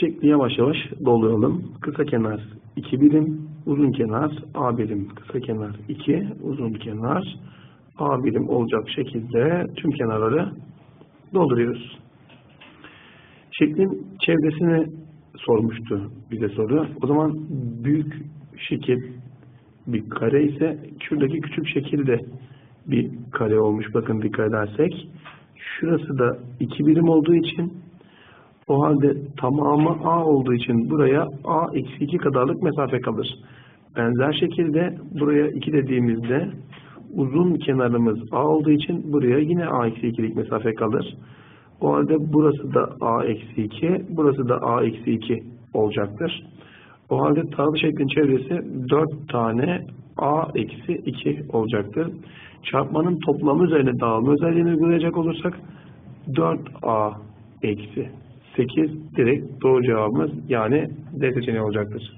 Şekli yavaş yavaş dolduralım. Kısa kenar 2 birim, uzun kenar A birim. Kısa kenar 2, uzun kenar A birim olacak şekilde tüm kenarları dolduruyoruz. Şeklin çevresini sormuştu bize soru. O zaman büyük şekil bir kare ise şuradaki küçük şekil de bir kare olmuş. Bakın dikkat edersek. Şurası da iki birim olduğu için o halde tamamı A olduğu için buraya A eksi 2 kadarlık mesafe kalır. Benzer şekilde buraya 2 dediğimizde uzun kenarımız A olduğu için buraya yine A eksi 2'lik mesafe kalır. O halde burası da A eksi 2, burası da A eksi 2 olacaktır. O halde tahta şeklin çevresi 4 tane A eksi 2 olacaktır. Çarpmanın toplamı üzerine dağılma özelliğini uygulayacak olursak 4A eksi 8 direkt doğru cevabımız yani D seçeneği olacaktır.